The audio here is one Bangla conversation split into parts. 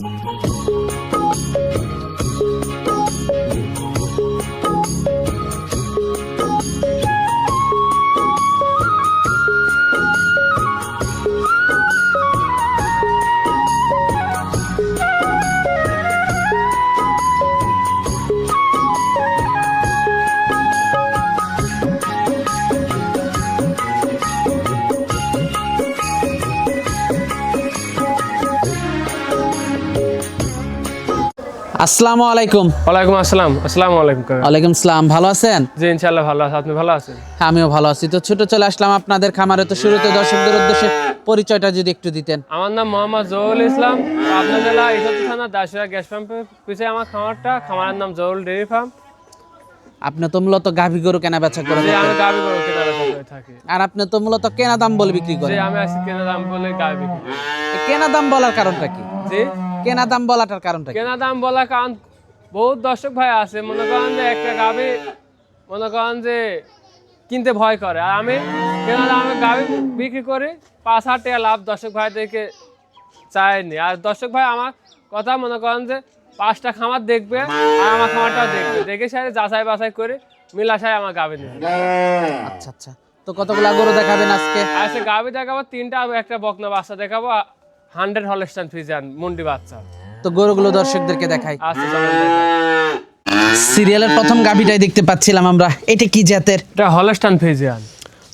Música আসসালামু আলাইকুম। ওয়ালাইকুম আসসালাম। আসসালামু আলাইকুম ওয়ালাইকুম সালাম ভালো আছেন? জি ইনশাআল্লাহ ভালো আছে। আপনি ভালো আছেন? আমিও ভালো আছি। তো ছোট চলে আসলাম আপনাদের খামারে। তো শুরুতে দর্শকদের উদ্দেশ্যে পরিচয়টা যদি একটু দিতেন। আমার নাম মোহাম্মদ জহুল ইসলাম। পাবনা জেলা থানা দাসুয়া গ্যাস পাম্পের পিছিয়ে আমার খামারটা। খামারের নাম জহুল ডেয়ারি ফার্ম। আপনি তো মূলত গাভী গরু কেনা বেচা করে আমি গাবি গরু কেনা বেচা করে থাকি। আর আপনি তো মূলত কেনা দাম বলে বিক্রি করেন। আমি আজকে কেনা দাম বলে। এই কেনা দাম বলার কারণটা কি? জি? কেনা দাম বলাটার কারণটা কেনা দাম বলা কারণ বহুত দর্শক ভাই আছে মনে করেন যে একটা গাবি মনে করেন যে কিনতে ভয় করে। আর আমি কেনা দামে গাবি বিক্রি করি পাঁচ হাজার টাকা লাভ দর্শক ভাইদেরকে চাইনি। আর দর্শক ভাই আমার কথা মনে করেন যে পাঁচটা খামার দেখবে আর আমার খামারটাও দেখবে। দেখে সাথে যাচাই বাছাই করে মিলাশায় আমার গাবি নেবে। আচ্ছা আচ্ছা। তো কতগুলা গরু দেখাবেন আজকে? সে গাবি দেখাবো তিনটা একটা বকনা বাচ্চা দেখাবো হান্ড্রেড হলস্টান ফিজান মুন্ডি বাচ্চা। তো গরুগুলো দর্শকদেরকে দেখাই। আচ্ছা। সিরিয়ালের প্রথম গাভীটাই দেখতে পাচ্ছিলাম আমরা। এটা কি জাতের? এটা হলস্টান ফিজিয়ান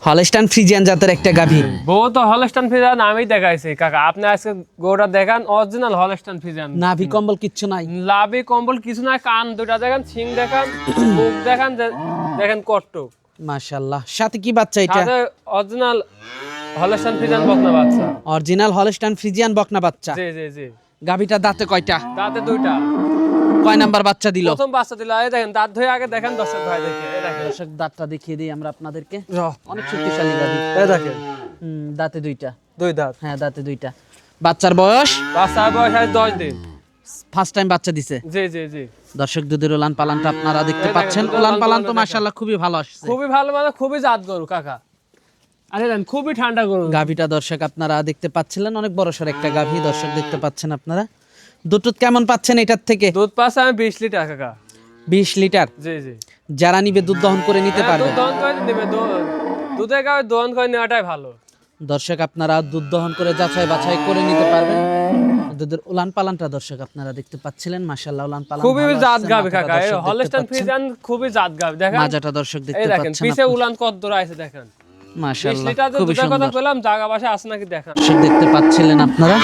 হলস্টাইন ফ্রিজিয়ান জাতের একটা গাভী। বউ তো হলস্টান ফিজিয়ান আমি দেখাইছি। কাকা আপনি আজকে গোটা দেখান অরিজিনাল হলস্টান ফিজিয়ান নাভি কম্বল কিচ্ছু নাই। লাভি কম্বল কিছু না কান দুটা দেখান সিং দেখান মুখ দেখান যে- দেখেন কট্ট। মাশাআল্লাহ। সাথে কি বাচ্চা এটা? সাথে অরিজিনাল হলস্টান ফিজিয়ান বকনা বাচ্চা। অরিজিনাল হলস্টাইন ফ্রিজিয়ান বকনা বাচ্চা। জি জি জি। গাভীটা দাঁতে কয়টা? দাঁতে দুইটা। কয় নাম্বার বাচ্চা দিল? প্রথম বাচ্চা দিল। এই দেখেন দাঁত ধুয়ে আগে দেখেন দর্শক ভাই দেখে। এই দেখেন। দর্শক দাঁতটা দেখিয়ে দিই আমরা আপনাদেরকে। অনেক শক্তিশালী গাভী। এই দেখেন। দাঁতে দুইটা। দুই দাঁত। হ্যাঁ দাঁতে দুইটা। বাচ্চার বয়স? বাচ্চার বয়স আছে দশ দিন। ফার্স্ট টাইম বাচ্চা দিছে। জি জি জি। দর্শক দুধের পালানটা আপনারা দেখতে পাচ্ছেন। পালান তো মাশাআল্লাহ খুবই ভালো আসছে। খুবই ভালো মানে খুবই জাত গরু কাকা। আরে দেন খুবই ঠান্ডা গরু। গাভীটা দর্শক আপনারা দেখতে পাচ্ছিলেন অনেক বড় সর একটা গাভী দর্শক দেখতে পাচ্ছেন আপনারা। দুধ কেমন পাচ্ছেন এটার থেকে? দুধ পাচ্ছে আমি বিশ লিটার কাকা। বিশ লিটার? জি জি। যারা নিবে দুধ দহন করে নিতে হ্যাঁ, পারবে। দুধ দহন করে নেবে দুধের গায়ে দহন করে নেওয়াটাই ভালো। দর্শক আপনারা দুধ দহন করে যাচাই বাছাই করে নিতে পারবেন। দুধের উলান পালানটা দর্শক আপনারা দেখতে পাচ্ছিলেন। মাশাআল্লাহ উলান পালান খুবই জাত গাবে কাকা। এই হলস্টাইন পাচ্ছেন। খুবই জাত গাবে দেখেন মাজাটা দর্শক এই দেখতে দেখেন পাচ্ছেন পিছে উলান কত দূর আছে দেখেন। মাশাআল্লাহ খুবই দুধের কথা বললাম জায়গা বাসা আছে নাকি দেখেন। দর্শক দেখতে পাচ্ছিলেন আপনারা।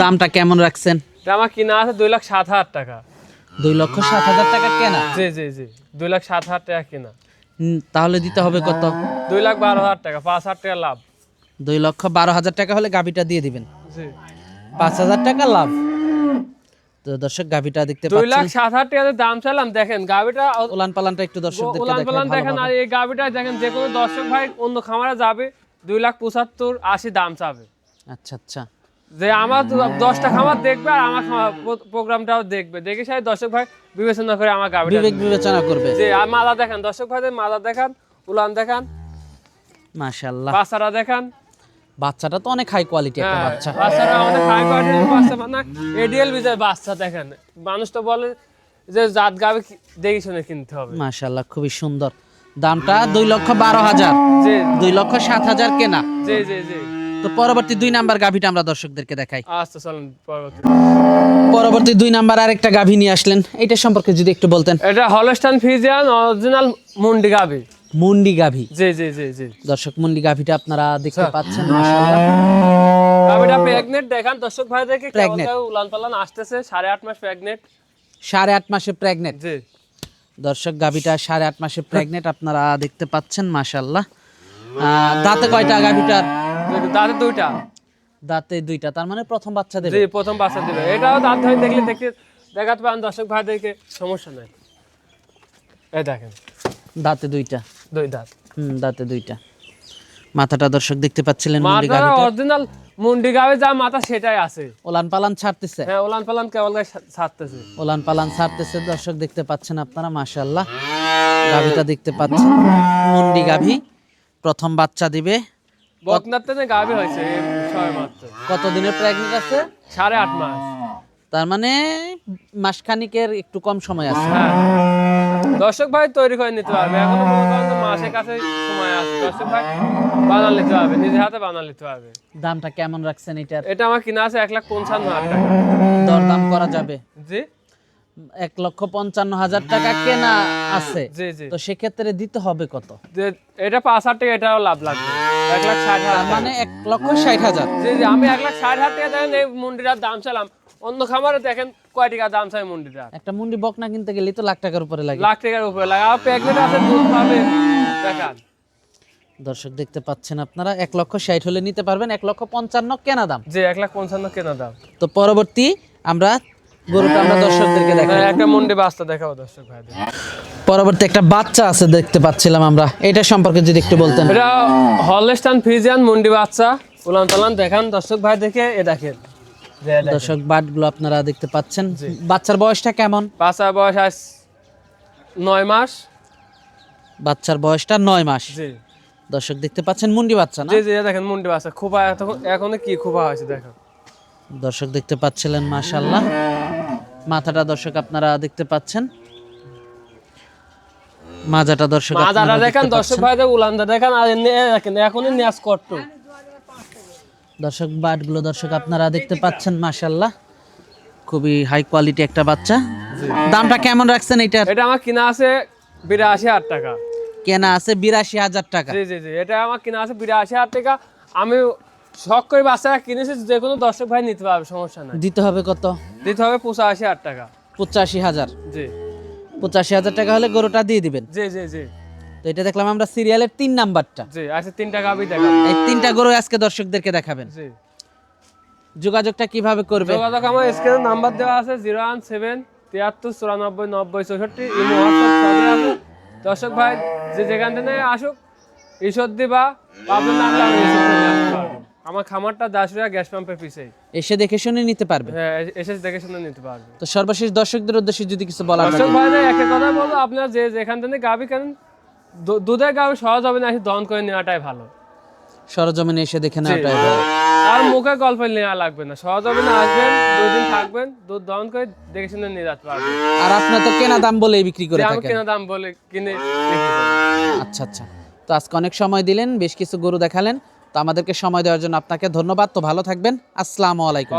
দামটা কেমন রাখছেন? আমার কিনা আছে দুই লাখ সাত হাজার টাকা। দুই লক্ষ সাত হাজার টাকা কেনা। জি জি জি দুই লাখ সাত হাজার টাকা কিনা। তাহলে দিতে হবে কত? দুই লাখ বারো হাজার টাকা পাঁচ হাজার টাকা লাভ। দুই লক্ষ বারো হাজার টাকা হলে গাভিটা দিয়ে দিবেন। পাঁচ হাজার টাকা লাভ। তো দর্শক গাভিটা দেখতে দুই লাখ সাত হাজার টাকা দাম চাইলাম দেখেন গাবিটা উলান পালানটা একটু দর্শকদেরকে উলান পালান দেখেন আর এই গাবিটা দেখেন যে কোনো দর্শক ভাই অন্য খামারে যাবে দুই লাখ পঁচাত্তর আশি দাম চাবে। আচ্ছা আচ্ছা। যে আমার দশটা খামার দেখবে আর আমার প্রোগ্রামটাও দেখবে। দেখে সাথে দর্শক ভাই বিবেচনা করে আমার বিবেক বিবেচনা করবে। যে আর মালা দেখান দর্শক ভাইদের মালা দেখান উলান দেখান মাশাআল্লাহ। বাচ্চারা দেখান। বাচ্চাটা তো অনেক হাই কোয়ালিটি একটা হ্যাঁ, বাচ্চা। বাচ্চারা আমাদের হাই কোয়ালিটির বাচ্চা মানে এডিএল বিজয় বাচ্চা দেখেন। মানুষ তো বলে যে জাত গাবে দেখে শুনে কিনতে হবে। মাশাআল্লাহ খুবই সুন্দর। দামটা দুই লক্ষ বারো হাজার। জি। দুই লক্ষ সাত হাজার কেনা। জি জি জি। তো পরবর্তী দুই নাম্বার গাভিটা আমরা দর্শকদেরকে দেখাই। আচ্ছা চলুন পরবর্তী। পরবর্তী দুই নাম্বার আরেকটা গাভি নিয়ে আসলেন। এটা সম্পর্কে যদি একটু বলতেন। এটা হলস্টান ফিজিয়ান অরিজিনাল মুন্ডি গাবি মুন্ডি গাভি। জি জি জি জি। দর্শক মুন্ডি গাভিটা আপনারা দেখতে। পাচ্ছেন গাবিটা প্রেগনেন্ট দেখান দর্শক ভাইদেরকে কেমন। উলান পালান আসতেছে সাড়ে আট মাস প্রেগনেন্ট সাড়ে আট মাসে প্রেগনেন্ট জি। দর্শক গাভীটা সাড়ে আট মাসে প্রেগনেন্ট আপনারা দেখতে পাচ্ছেন মাশাআল্লাহ। আহ, দাঁতে কয়টা গাভিটার? দাঁতে দুইটা। দাঁতে দুইটা তার মানে প্রথম বাচ্চা দেবে। জি প্রথম বাচ্চা দিবে। এটাও দাঁত ধরে দেখলে দেখতে দেখাতে পারেন দর্শক ভাইদেরকে সমস্যা নাই। এই দেখেন। দাঁতে দুইটা। দুই দাঁত। হুম দাঁতে দুইটা। মাথাটা দর্শক দেখতে পাচ্ছিলেন মুন্ডি অরিজিনাল মুন্ডি গাবে যা মাথা সেটাই আছে। ওলান পালান ছাড়তেছে। হ্যাঁ উলান পালান কেবল গায়ে ছাড়তেছে। ওলান পালান ছাড়তেছে দর্শক দেখতে পাচ্ছেন আপনারা মাশাআল্লাহ। গাভিটা দেখতে পাচ্ছেন। মুন্ডি গাভি প্রথম বাচ্চা দিবে। হয়েছে মাত্র। কত দিনের প্রেগনেন্ট আছে? সাড়ে আট মাস। তার মানে মাসখানিকের একটু কম সময় আছে। হ্যাঁ। দর্শক ভাই তৈরি করে নিতে পারবে। এখনও মাসের কাছে সময় আছে। দর্শক ভাই বানা নিতে পারবে। নিজের হাতে বানা নিতে পারবে। দামটা কেমন রাখছেন এটার? এটা আমার কিনা আছে এক লাখ পঞ্চান্ন হাজার টাকা। দরদাম করা যাবে? জি। এক লক্ষ পঞ্চান্ন হাজার টাকা কেনা আছে। তো সেক্ষেত্রে দিতে হবে কত? যে এটা পাঁচ হাজার টাকা এটাও লাভ লাগবে। এক লাখ ষাট হাজার। মানে এক লক্ষ ষাট হাজার। জি জি আমি এক লাখ ষাট হাজার টাকা এই মুন্ডিটার দাম চালাম। অন্য খামারে দেখেন কয় টাকা দাম চাই মুন্ডিটার। একটা মুন্ডি বকনা কিনতে গেলে তো লাখ টাকার উপরে লাগে। লাখ টাকার উপরে লাগে। আর প্যাকেট আছে দুধ পাবে। দেখান। দর্শক দেখতে পাচ্ছেন আপনারা এক লক্ষ ষাট হলে নিতে পারবেন এক লক্ষ পঞ্চান্ন কেনা দাম। যে এক লাখ পঞ্চান্ন কেনা দাম। তো পরবর্তী আমরা গরুটা আমরা দর্শকদেরকে দেখাই। হ্যাঁ, একটা মুন্ডি বাস্তা দেখাবো দর্শক ভাই পরবর্তী একটা বাচ্চা আছে দেখতে পাচ্ছিলাম আমরা। এটা সম্পর্কে যদি একটু বলতেন। এটা হলস্টান ফ্রিজিয়ান মুন্ডি বাচ্চা। উলান দেখান দর্শক ভাই দেখে এ দেখেন। দেখেন। দর্শক বাটগুলো আপনারা দেখতে পাচ্ছেন। বাচ্চার বয়সটা কেমন? বাচ্চার বয়স আজ নয় মাস। বাচ্চার বয়সটা নয় মাস। জি। দর্শক দেখতে পাচ্ছেন মুন্ডি বাচ্চা না? জি জি দেখেন মুন্ডি বাচ্চা। খুবা এখন কি খুবা হয়েছে দেখো দর্শক দেখতে পাচ্ছিলেন মাশাল্লাহ মাথাটা দর্শক আপনারা দেখতে পাচ্ছেন। মাজাটা দর্শক আপনারা দেখেন দর্শক পাচ্ছেন। ভাইদের উলানটা দেখেন আর দেখেন এখনই নিয়াজ কট্ট। দর্শক বাটগুলো দর্শক আপনারা দেখতে পাচ্ছেন মাশাল্লাহ খুবই হাই কোয়ালিটি একটা বাচ্চা। দামটা কেমন রাখছেন এটার? এটা আমার কিনা আছে বিরাশি হাজার টাকা। কেনা আছে বিরাশি হাজার টাকা। জি জি জি এটা আমার কিনা আছে বিরাশি হাজার টাকা। আমি শখ করে বাচ্চারা কিনেছি যে কোনো দর্শক ভাই নিতে পারবে সমস্যা নাই। দিতে হবে কত? দিতে হবে পঁচাশি হাজার টাকা। পঁচাশি হাজার? জি। পঁচাশি হাজার টাকা হলে গরুটা দিয়ে দিবেন? জি জি জি। তো এটা দেখলাম আমরা সিরিয়ালের তিন নাম্বারটা। জি আচ্ছা তিন টাকা আমি দেখাবো এই তিনটা গরু আজকে দর্শকদেরকে দেখাবেন। জি। যোগাযোগটা কীভাবে করবে যোগাযোগ আমার স্ক্রিনে নাম্বার দেওয়া আছে জিরো ওয়ান সেভেন তিয়াত্তর চুরানব্বই নব্বই চৌষট্টি ইমো হোয়াটসঅ্যাপ আছে। দর্শক ভাই যে যেখান থেকে আসুক ঈশ্বরদী বা আপনার নামলে পারব আমার খামারটা দাসুরিয়া গ্যাস পাম্পের পিছেই। এসে দেখে শুনে নিতে পারবে? হ্যাঁ এসে দেখে শুনে নিতে পারবে। তো সর্বশেষ দর্শকদের উদ্দেশ্যে যদি কিছু বলার দর্শক থাকে। ভাই একটা কথা বলব আপনার যে যেখান থেকে গাবি কেন দু- দুধের গাবি সহজ হবে না এসে দহন করে নেওয়াটাই ভালো। সরজমিনে এসে দেখে নেওয়াটাই ভালো। আর মুখে গল্প নেওয়া লাগবে না। সহজ হবে না আসবেন দুই দিন থাকবেন দুধ দহন করে দেখে শুনে নিয়ে যেতে পারবেন। আর আপনি তো কেনা দাম বলেই বিক্রি করে আমি থাকেন। কেনা দাম বলে কিনে আচ্ছা আচ্ছা। তো আজকে অনেক সময় দিলেন বেশ কিছু গরু দেখালেন। তো আমাদেরকে সময় দেওয়ার জন্য আপনাকে ধন্যবাদ। তো ভালো থাকবেন। আসসালামু আলাইকুম।